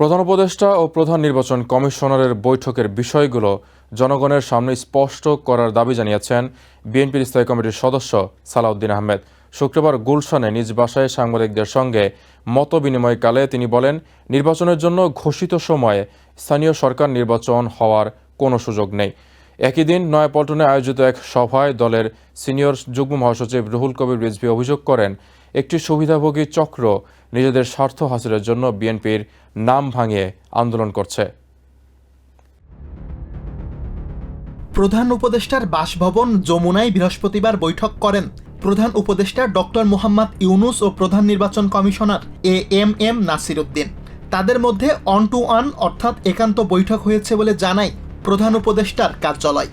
প্রধান উপদেষ্টা ও প্রধান নির্বাচন কমিশনারের বৈঠকের বিষয়গুলো জনগণের সামনে স্পষ্ট করার দাবি জানিয়েছেন বিএনপির স্থায়ী কমিটির সদস্য সালাউদ্দিন আহমেদ। শুক্রবার গুলশানে নিজ বাসায় সাংবাদিকদের সঙ্গে মত বিনিময়কালে তিনি বলেন, নির্বাচনের জন্য ঘোষিত সময়ে স্থানীয় সরকার নির্বাচন হওয়ার কোনো সুযোগ নেই। একই দিন নয়াপল্টনে আয়োজিত এক সভায় দলের সিনিয়র যুগ্ম মহাসচিব রুহুল কবির রিজভী অভিযোগ করেন একটি সুবিধাভোগী চক্র নিজেদের স্বার্থ হাসিলের জন্য বিএনপির নাম ভাঙিয়ে আন্দোলন করছে। প্রধান উপদেষ্টার বাসভবন যমুনায় বৃহস্পতিবার বৈঠক করেন। প্রধান উপদেষ্টা ডক্টর মোহাম্মদ ইউনুস ও প্রধান নির্বাচন commissioner A M M Nasir Uddin তাদের মধ্যে অন টু ওয়ান অর্থাৎ একান্ত বৈঠক হয়েছে বলে জানায় প্রধান উপদেষ্টার কার্যালয়।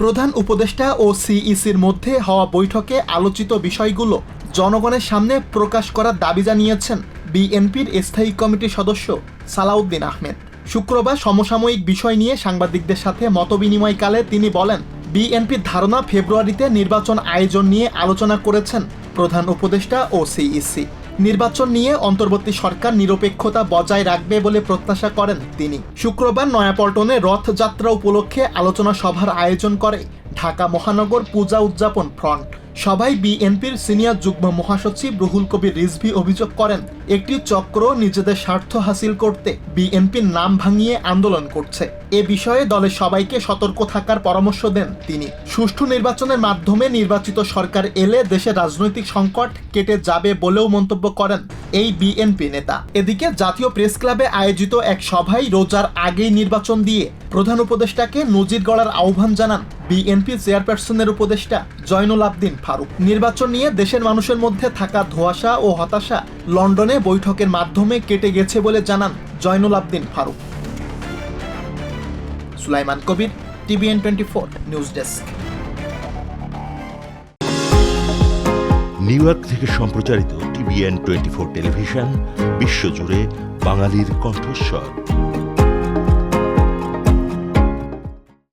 প্রধান উপদেষ্টা ও সিইসির মধ্যে হওয়া বৈঠকে আলোচিত বিষয়গুলো জনগণের সামনে প্রকাশ করার দাবি জানিয়েছেন বিএনপির স্থায়ী কমিটির সদস্য সালাউদ্দিন আহমেদ। শুক্রবার সমসাময়িক বিষয় নিয়ে সাংবাদিকদের সাথে মতবিনিময়কালে তিনি বলেন, বিএনপির ধারণা ফেব্রুয়ারিতে নির্বাচন আয়োজন নিয়ে আলোচনা করেছেন প্রধান উপদেষ্টা ও সিইসি। নির্বাচন নিয়ে অন্তর্বর্তী সরকার নিরপেক্ষতা বজায় রাখবে বলে প্রত্যাশা করেন তিনি। শুক্রবার নয়াপল্টনে রথযাত্রা উপলক্ষে আলোচনা সভার আয়োজন করে ঢাকা মহানগর পূজা উদযাপন ফ্রন্ট। সভায় বিএনপির সিনিয়র যুগ্ম মহাসচিব রুহুল কবির রিজভি অভিযোগ করেন, একটি চক্র নিজেদের স্বার্থ হাসিল করতে বিএনপির নাম ভাঙিয়ে আন্দোলন করছে। এ বিষয়ে দলের সবাইকে সতর্ক থাকার পরামর্শ দেন তিনি। সুষ্ঠু নির্বাচনের মাধ্যমে নির্বাচিত সরকার এলে দেশের রাজনৈতিক সংকট কেটে যাবে বলেও মন্তব্য করেন এই বিএনপি নেতা। এদিকে জাতীয় প্রেস ক্লাবে আয়োজিত এক সভায় রোজার আগেই নির্বাচন দিয়ে প্রধান উপদেষ্টাকে নজির গড়ার আহ্বান জানান বিএনপি চেয়ারপারসনের উপদেষ্টা জয়নুল আবদিন ফারুক। নির্বাচন নিয়ে দেশের মানুষের মধ্যে থাকা ধোঁয়াশা ও হতাশা লন্ডনে বৈঠকের মাধ্যমে কেটে গেছে বলে জানান Joynul Abdin Faruk. Sulaiman Kabir, TVN twenty four news desk. New York থেকে সম্প্রচারিত টিভিএন টোয়েন্টি ফোর টেলিভিশন, বিশ্বজুড়ে বাঙালির কণ্ঠস্বর।